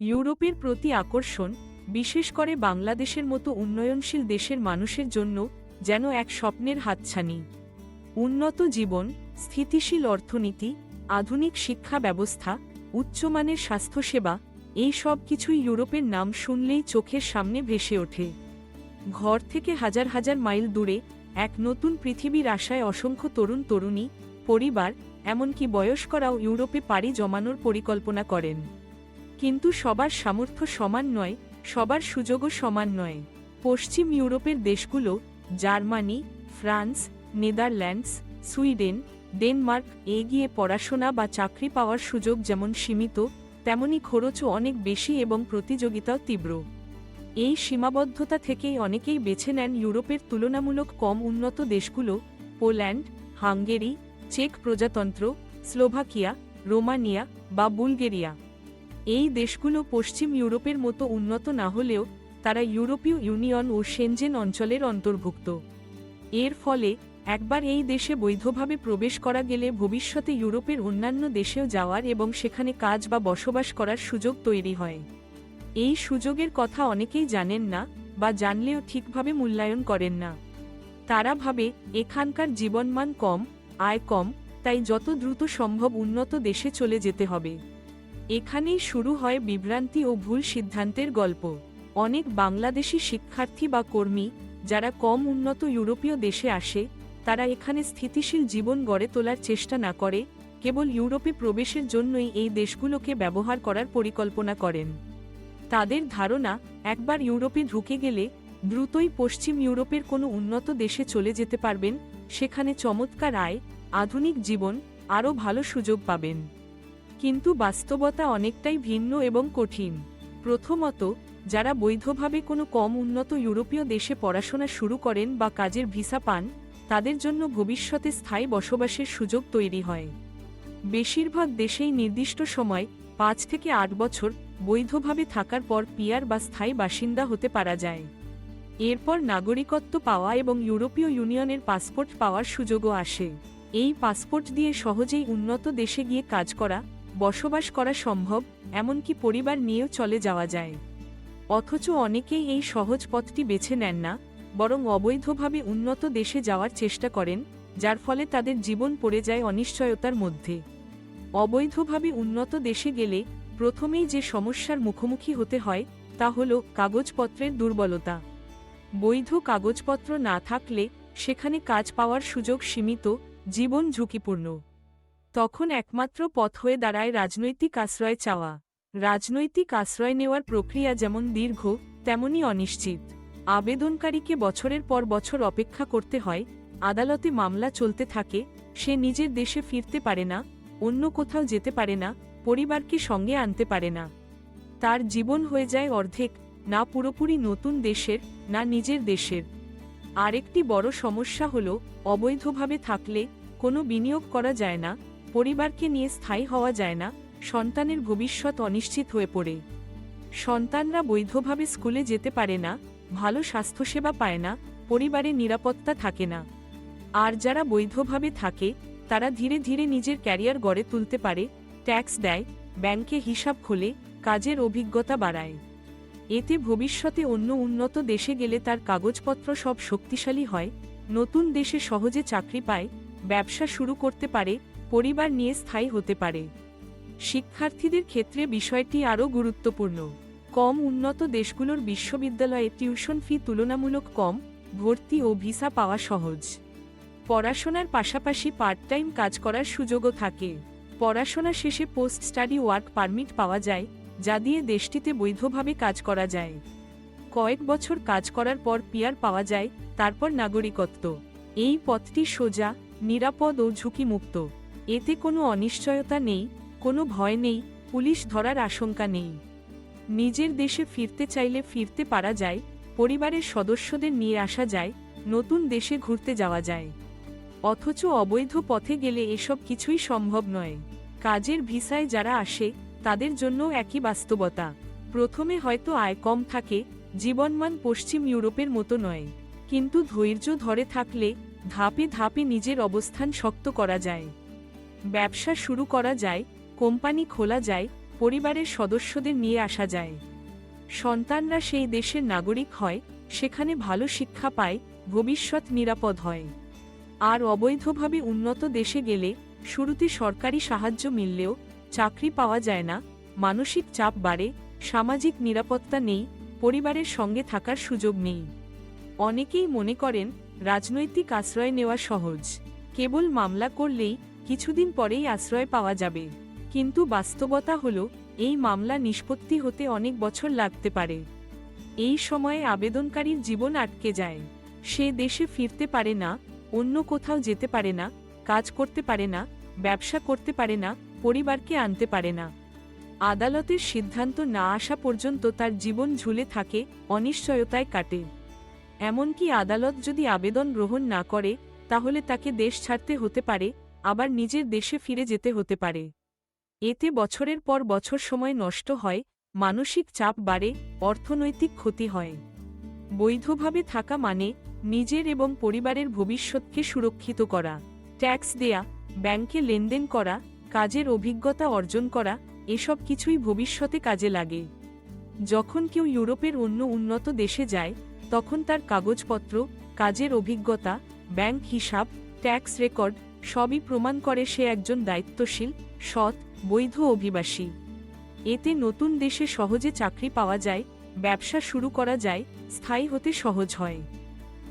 ইউরোপের প্রতি আকর্ষণ, বিশেষ করে বাংলাদেশের মতো উন্নয়নশীল দেশের মানুষের জন্য যেন এক স্বপ্নের হাতছানি। উন্নত জীবন, স্থিতিশীল অর্থনীতি, আধুনিক শিক্ষা ব্যবস্থা, উচ্চমানের স্বাস্থ্যসেবা, এই সব কিছুই ইউরোপের নাম শুনলেই চোখের সামনে ভেসে ওঠে। ঘর থেকে হাজার হাজার মাইল দূরে এক নতুন পৃথিবীর আশায় অসংখ্য তরুণ তরুণী, পরিবার, এমনকি বয়স্করাও ইউরোপে পাড়ি জমানোর পরিকল্পনা করেন। কিন্তু সবার সামর্থ্য সমান নয়, সবার সুযোগও সমান নয়। পশ্চিম ইউরোপের দেশগুলো, Germany, France, Netherlands, Sweden, Denmark এগিয়ে পড়াশোনা বা চাকরি পাওয়ার সুযোগ যেমন সীমিত, তেমনি খরচও অনেক বেশি এবং প্রতিযোগিতাও তীব্র। এই সীমাবদ্ধতা থেকেই অনেকেই বেছে নেন ইউরোপের তুলনামূলক কম উন্নত দেশগুলো, পোল্যান্ড, হাঙ্গেরি, চেক প্রজাতন্ত্র, স্লোভাকিয়া, রোমানিয়া বা বুলগেরিয়া। এই দেশগুলো পশ্চিম ইউরোপের মতো উন্নত না হলেও তারা ইউরোপীয় ইউনিয়ন ও সেনজেন অঞ্চলের অন্তর্ভুক্ত। এর ফলে একবার এই দেশে বৈধভাবে প্রবেশ করা গেলে ভবিষ্যতে ইউরোপের অন্যান্য দেশেও যাওয়ার এবং সেখানে কাজ বা বসবাস করার সুযোগ তৈরি হয়। এই সুযোগের কথা অনেকেই জানেন না বা জানলেও ঠিকভাবে মূল্যায়ন করেন না। তারা ভাবে, এখানকার জীবনমান কম, আয় কম, তাই যত দ্রুত সম্ভব উন্নত দেশে চলে যেতে হবে। এখানেই শুরু হয় বিভ্রান্তি ও ভুল সিদ্ধান্তের গল্প। অনেক বাংলাদেশি শিক্ষার্থী বা কর্মী, যারা কম উন্নত ইউরোপীয় দেশে আসে, তারা এখানে স্থিতিশীল জীবন গড়ে তোলার চেষ্টা না করে, কেবল ইউরোপে প্রবেশের জন্যই এই দেশগুলোকে ব্যবহার করার পরিকল্পনা করেন। তাদের ধারণা, একবার ইউরোপে ঢুকে গেলে, দ্রুতই পশ্চিম ইউরোপের কোনো উন্নত দেশে চলে যেতে পারবেন, সেখানে চমৎকার আয়, আধুনিক জীবন, আরও ভালো সুযোগ পাবেন। কিন্তু বাস্তবতা অনেকটাই ভিন্ন এবং কঠিন। প্রথমত, যারা বৈধভাবে কোনো কম উন্নত ইউরোপীয় দেশে পড়াশোনা শুরু করেন বা কাজের ভিসা পান, তাদের জন্য ভবিষ্যতে স্থায়ী বসবাসের সুযোগ তৈরি হয়। বেশিরভাগ দেশেই নির্দিষ্ট সময়, পাঁচ থেকে আট বছর, বৈধভাবে থাকার পর পিয়ার বা স্থায়ী বাসিন্দা হতে পারা যায়। এরপর নাগরিকত্ব পাওয়া এবং ইউরোপীয় ইউনিয়নের পাসপোর্ট পাওয়ার সুযোগও আসে। এই পাসপোর্ট দিয়ে সহজেই উন্নত দেশে গিয়ে কাজ করা বসবাস করা সম্ভব, এমনকি পরিবার নিয়েও চলে যাওয়া যায়। অথচ অনেকেই এই সহজ পথটি বেছে নেন না, বরং অবৈধভাবে উন্নত দেশে যাওয়ার চেষ্টা করেন, যার ফলে তাদের জীবন পড়ে যায় অনিশ্চয়তার মধ্যে। অবৈধভাবে উন্নত দেশে গেলে প্রথমেই যে সমস্যার মুখোমুখি হতে হয়, তা হল কাগজপত্রের দুর্বলতা। বৈধ কাগজপত্র না থাকলে সেখানে কাজ পাওয়ার সুযোগ সীমিত, জীবন ঝুঁকিপূর্ণ। তখন একমাত্র পথ হয়ে দাঁড়ায় রাজনৈতিক আশ্রয় চাওয়া। রাজনৈতিক আশ্রয় নেওয়ার প্রক্রিয়া যেমন দীর্ঘ তেমনই অনিশ্চিত। আবেদনকারীকে বছরের পর বছর অপেক্ষা করতে হয়, আদালতে মামলা চলতে থাকে, সে নিজের দেশে ফিরতে পারে না, অন্য কোথাও যেতে পারে না, পরিবারকে সঙ্গে আনতে পারে না। তার জীবন হয়ে যায় অর্ধেক, না পুরোপুরি নতুন দেশের, না নিজের দেশের। আরেকটি বড় সমস্যা হল, অবৈধভাবে থাকলে কোনো বিনিয়োগ করা যায় না পরিবারকে নিয়ে স্থায়ী হওয়া যায় না, সন্তানের ভবিষ্যৎ অনিশ্চিত হয়ে পড়ে। সন্তানরা বৈধভাবে স্কুলে যেতে পারে না, ভালো স্বাস্থ্যসেবা পায় না, পরিবারে নিরাপত্তা থাকে না। আর যারা বৈধভাবে থাকে, তারা ধীরে ধীরে নিজের ক্যারিয়ার গড়ে তুলতে পারে, ট্যাক্স দেয়, ব্যাংকে হিসাব খোলে, কাজের অভিজ্ঞতা বাড়ায়। এতে ভবিষ্যতে অন্য উন্নত দেশে গেলে তার কাগজপত্র সব শক্তিশালী হয়, নতুন দেশে সহজে চাকরি পায়, ব্যবসা শুরু করতে পারে পরিবার নিয়ে স্থায়ী হতে পারে। শিক্ষার্থীদের ক্ষেত্রে বিষয়টি আরও গুরুত্বপূর্ণ। কম উন্নত দেশগুলোর বিশ্ববিদ্যালয়ে টিউশন ফি তুলনামূলক কম, ভর্তি ও ভিসা পাওয়া সহজ। পড়াশোনার পাশাপাশি পার্ট টাইম কাজ করার সুযোগও থাকে। পড়াশোনা শেষে পোস্ট স্টাডি ওয়ার্ক পারমিট পাওয়া যায়, যা দিয়ে দেশটিতে বৈধভাবে কাজ করা যায়। কয়েক বছর কাজ করার পর পিয়ার পাওয়া যায়, তারপর নাগরিকত্ব। এই পথটি সোজা, নিরাপদ ও ঝুঁকিমুক্ত। এতে কোনো অনিশ্চয়তা নেই, কোনো ভয় নেই, পুলিশ ধরার আশঙ্কা নেই। নিজের দেশে ফিরতে চাইলে ফিরতে পারা যায়, পরিবারের সদস্যদের নিয়ে আসা যায়, নতুন দেশে ঘুরতে যাওয়া যায়। অথচ অবৈধ পথে গেলে এসব কিছুই সম্ভব নয়। কাজের ভিসায় যারা আসে, তাদের জন্য একই বাস্তবতা। প্রথমে হয়তো আয় কম থাকে, জীবনমান পশ্চিম ইউরোপের মতো নয়। কিন্তু ধৈর্য ধরে থাকলে, ধাপে ধাপে নিজের অবস্থান শক্ত করা যায়। ব্যবসা শুরু করা যায়, কোম্পানি খোলা যায়, পরিবারের সদস্যদের নিয়ে আসা যায়। সন্তানরা সেই দেশের নাগরিক হয়, সেখানে ভালো শিক্ষা পায়, ভবিষ্যৎ নিরাপদ হয়। আর অবৈধভাবে উন্নত দেশে গেলে, শুরুতে সরকারি সাহায্য মিললেও, চাকরি পাওয়া যায় না, মানসিক চাপ বাড়ে, সামাজিক নিরাপত্তা নেই, পরিবারের সঙ্গে থাকার সুযোগ নেই। অনেকেই মনে করেন, রাজনৈতিক আশ্রয় নেওয়া সহজ। কেবল মামলা করলেই কিছুদিন পরেই আশ্রয় পাওয়া যাবে। কিন্তু বাস্তবতা হল, এই মামলা নিষ্পত্তি হতে অনেক বছর লাগতে পারে। এই সময়ে আবেদনকারীর জীবন আটকে যায়। সে দেশে ফিরতে পারে না, অন্য কোথাও যেতে পারে না, কাজ করতে পারে না, ব্যবসা করতে পারে না, পরিবারকে আনতে পারে না। আদালতের সিদ্ধান্ত না আসা পর্যন্ত তার জীবন ঝুলে থাকে, অনিশ্চয়তায় কাটে। এমনকি আদালত যদি আবেদন গ্রহণ না করে, তাহলে তাকে দেশ ছাড়তে হতে পারে আবার নিজের দেশে ফিরে যেতে হতে পারে। এতে বছরের পর বছর সময় নষ্ট হয়, মানসিক চাপ বাড়ে, অর্থনৈতিক ক্ষতি হয়। বৈধভাবে থাকা মানে নিজের এবং পরিবারের ভবিষ্যৎকে সুরক্ষিত করা, ট্যাক্স দেয়া, ব্যাংকে লেনদেন করা, কাজের অভিজ্ঞতা অর্জন করা, এসব কিছুই ভবিষ্যতে কাজে লাগে। যখন কেউ ইউরোপের অন্য উন্নত দেশে যায়, তখন তার কাগজপত্র, কাজের অভিজ্ঞতা, ব্যাংক হিসাব, ট্যাক্স রেকর্ড সবই প্রমাণ করে সে একজন দায়িত্বশীল, সৎ, বৈধ অভিবাসী। এতে নতুন দেশে সহজে চাকরি পাওয়া যায়, ব্যবসা শুরু করা যায়, স্থায়ী হতে সহজ হয়।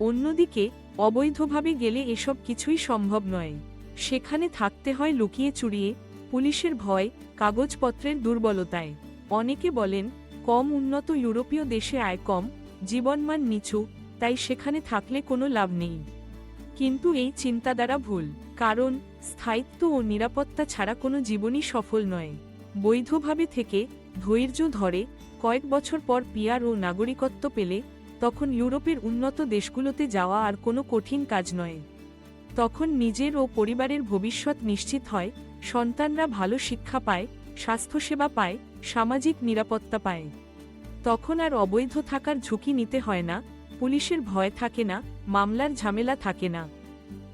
অন্যদিকে, অবৈধভাবে গেলে এসব কিছুই সম্ভব নয়। সেখানে থাকতে হয় লুকিয়ে চুরিয়ে, পুলিশের ভয়, কাগজপত্রের দুর্বলতায়। অনেকে বলেন, কম উন্নত ইউরোপীয় দেশে আয় কম, জীবনমান নিচু, তাই সেখানে থাকলে কোনো লাভ নেই। কিন্তু এই চিন্তাধারা ভুল, কারণ স্থায়িত্ব ও নিরাপত্তা ছাড়া কোনো জীবনই সফল নয়। বৈধভাবে থেকে ধৈর্য ধরে কয়েক বছর পর পিয়ার ও নাগরিকত্ব পেলে তখন ইউরোপের উন্নত দেশগুলোতে যাওয়া আর কোনো কঠিন কাজ নয়। তখন নিজের ও পরিবারের ভবিষ্যৎ নিশ্চিত হয়, সন্তানরা ভালো শিক্ষা পায়, স্বাস্থ্যসেবা পায়, সামাজিক নিরাপত্তা পায়। তখন আর অবৈধ থাকার ঝুঁকি নিতে হয় না পুলিশের ভয় থাকে না, মামলার ঝামেলা থাকে না।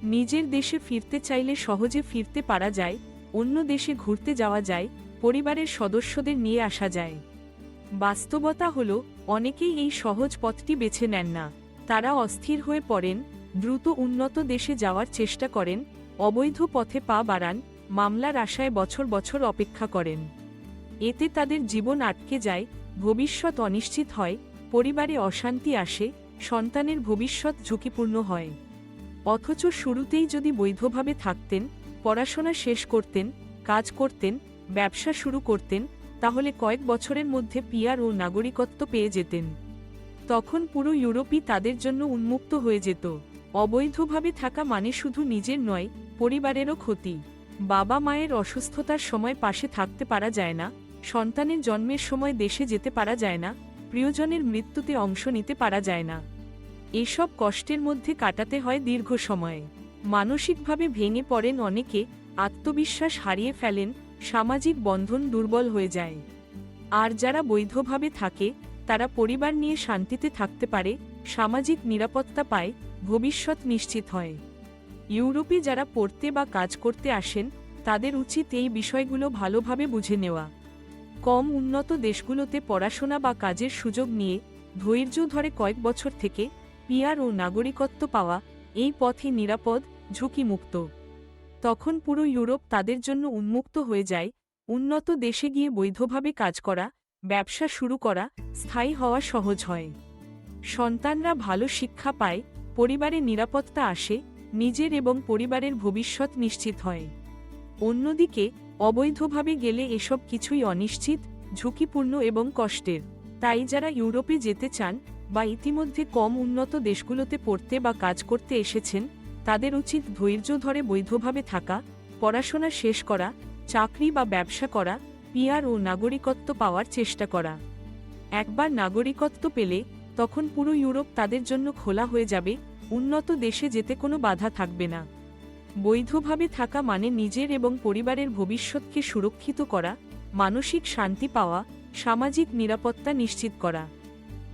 নিজের দেশে ফিরতে চাইলে সহজে ফিরতে পারা যায়, অন্য দেশে ঘুরতে যাওয়া যায়, পরিবারের সদস্যদের নিয়ে আসা যায়। বাস্তবতা হল, অনেকেই এই সহজ পথটি বেছে নেন না। তারা অস্থির হয়ে পড়েন, দ্রুত উন্নত দেশে যাওয়ার চেষ্টা করেন, অবৈধ পথে পা বাড়ান, মামলার আশায় বছর বছর অপেক্ষা করেন। এতে তাদের জীবন আটকে যায়, ভবিষ্যৎ অনিশ্চিত হয়, পরিবারে অশান্তি আসে সন্তানের ভবিষ্যৎ ঝুঁকিপূর্ণ হয়। অথচ শুরুতেই যদি বৈধভাবে থাকতেন, পড়াশোনা শেষ করতেন, কাজ করতেন, ব্যবসা শুরু করতেন, তাহলে কয়েক বছরের মধ্যে পিয়ার ও নাগরিকত্ব পেয়ে যেতেন। তখন পুরো ইউরোপই তাদের জন্য উন্মুক্ত হয়ে যেত। অবৈধভাবে থাকা মানে শুধু নিজের নয়, পরিবারেরও ক্ষতি। বাবা মায়ের অসুস্থতার সময় পাশে থাকতে পারা যায় না, সন্তানের জন্মের সময় দেশে যেতে পারা যায় না প্রিয়জনের মৃত্যুতে অংশ নিতে পারা যায় না। এসব কষ্টের মধ্যে কাটাতে হয় দীর্ঘ সময়ে। মানসিকভাবে ভেঙে পড়েন অনেকে, আত্মবিশ্বাস হারিয়ে ফেলেন, সামাজিক বন্ধন দুর্বল হয়ে যায়। আর যারা বৈধভাবে থাকে, তারা পরিবার নিয়ে শান্তিতে থাকতে পারে, সামাজিক নিরাপত্তা পায়, ভবিষ্যৎ নিশ্চিত হয়। ইউরোপে যারা পড়তে বা কাজ করতে আসেন, তাদের উচিত এই বিষয়গুলো ভালোভাবে বুঝে নেওয়া। কম উন্নত দেশগুলোতে পড়াশোনা বা কাজের সুযোগ নিয়ে ধৈর্য ধরে কয়েক বছর থেকে পিয়ার ও নাগরিকত্ব পাওয়া এই পথে নিরাপদ, ঝুঁকিমুক্ত। তখন পুরো ইউরোপ তাদের জন্য উন্মুক্ত হয়ে যায়, উন্নত দেশে গিয়ে বৈধভাবে কাজ করা, ব্যবসা শুরু করা, স্থায়ী হওয়া সহজ হয়। সন্তানরা ভালো শিক্ষা পায়, পরিবারে নিরাপত্তা আসে, নিজের এবং পরিবারের ভবিষ্যৎ নিশ্চিত হয়। অন্যদিকে অবৈধভাবে গেলে এসব কিছুই অনিশ্চিত, ঝুঁকিপূর্ণ এবং কষ্টের। তাই যারা ইউরোপে যেতে চান বা ইতিমধ্যে কম উন্নত দেশগুলোতে পড়তে বা কাজ করতে এসেছেন, তাদের উচিত ধৈর্য ধরে বৈধভাবে থাকা, পড়াশোনা শেষ করা, চাকরি বা ব্যবসা করা পিয়ার ও নাগরিকত্ব পাওয়ার চেষ্টা করা। একবার নাগরিকত্ব পেলে তখন পুরো ইউরোপ তাদের জন্য খোলা হয়ে যাবে, উন্নত দেশে যেতে কোনো বাধা থাকবে না। বৈধভাবে থাকা মানে নিজের এবং পরিবারের ভবিষ্যৎকে সুরক্ষিত করা, মানসিক শান্তি পাওয়া, সামাজিক নিরাপত্তা নিশ্চিত করা।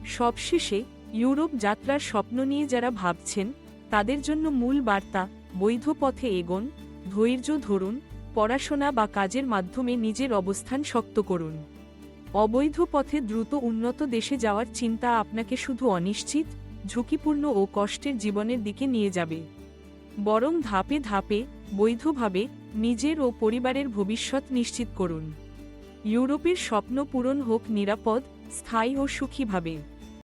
সবশেষে, ইউরোপ যাত্রার স্বপ্ন নিয়ে যারা ভাবছেন, তাদের জন্য মূল বার্তা, বৈধ পথে এগোন, ধৈর্য ধরুন, পড়াশোনা বা কাজের মাধ্যমে নিজের অবস্থান শক্ত করুন। অবৈধ পথে দ্রুত উন্নত দেশে যাওয়ার চিন্তা আপনাকে শুধু অনিশ্চিত, ঝুঁকিপূর্ণ ও কষ্টের জীবনের দিকে নিয়ে যাবে। বরং ধাপে ধাপে, বৈধভাবে, নিজের ও পরিবারের ভবিষ্যৎ নিশ্চিত করুন। ইউরোপের স্বপ্ন পূরণ হোক নিরাপদ, স্থায়ী ও সুখীভাবে।